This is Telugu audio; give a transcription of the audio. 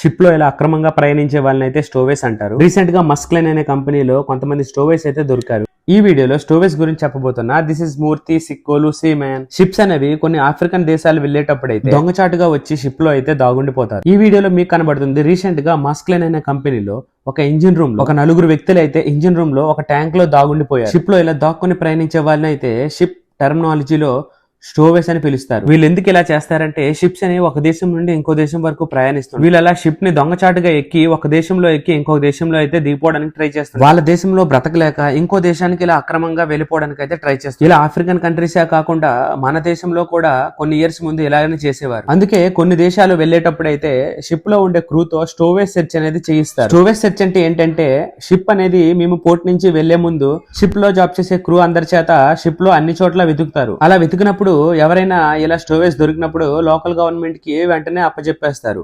షిప్లో ఇలా అక్రమంగా ప్రయాణించే వాళ్ళని అయితే స్టోవేస్ అంటారు. రీసెంట్గా మస్క్లైన్ అనే కంపెనీలో కొంతమంది స్టోవేస్ అయితే దొరికారు. ఈ వీడియోలో స్టోవేస్ గురించి చెప్పబోతున్నా. This is Murthy Sikkolu seamen ships అనేవి కొన్ని ఆఫ్రికన్ దేశాలు వెళ్ళేటప్పుడు అయితే దొంగచాటుగా వచ్చి షిప్లో అయితే దాగుండిపోతారు. ఈ వీడియోలో మీకు కనబడుతుంది రీసెంట్గా మస్క్లైన్ అనే కంపెనీలో ఒక ఇంజిన్ రూమ్లో ఒక నలుగురు వ్యక్తులు అయితే ఇంజిన్ రూమ్లో ఒక ట్యాంక్లో దాగుండిపోయారు. షిప్లో ఇలా దాక్కుని ప్రయాణించే వాళ్ళని అయితే షిప్ టెర్మినాలజీలో స్టోవేస్ అని పిలుస్తారు. వీళ్ళు ఎందుకు ఇలా చేస్తారంటే షిప్స్ అనేవి ఒక దేశం నుండి ఇంకో దేశం వరకు ప్రయాణిస్తారు వీళ్ళు అలా షిప్ని దొంగచాటుగా ఎక్కి ఒక దేశంలో ఎక్కి ఇంకో దేశంలో అయితే దిగిపోవడానికి ట్రై చేస్తారు వాళ్ళ దేశంలో బ్రతకలేక ఇంకో దేశానికి ఇలా అక్రమంగా వెళ్ళిపోవడానికి అయితే ట్రై చేస్తారు ఇలా ఆఫ్రికన్ కంట్రీసే కాకుండా మన దేశంలో కూడా కొన్ని ఇయర్స్ ముందు ఇలాగనే చేసేవారు. అందుకే కొన్ని దేశాలు వెళ్ళేటప్పుడు అయితే షిప్లో ఉండే క్రూతో స్టోవేజ్ సెర్చ్ అనేది చేయిస్తారు. స్టోవేజ్ సెర్చ్ అంటే ఏంటంటే షిప్ అనేది మేము పోర్ట్ నుంచి వెళ్ళే ముందు షిప్లో జాబ్ చేసే క్రూ అందరి చేత షిప్లో అన్ని చోట్ల వెతుకుతారు. అలా వెతికినప్పుడు ఎవరైనా ఇలా స్టోవేజ్ దొరికినప్పుడు లోకల్ గవర్నమెంట్కి వెంటనే అప్పచెప్పేస్తారు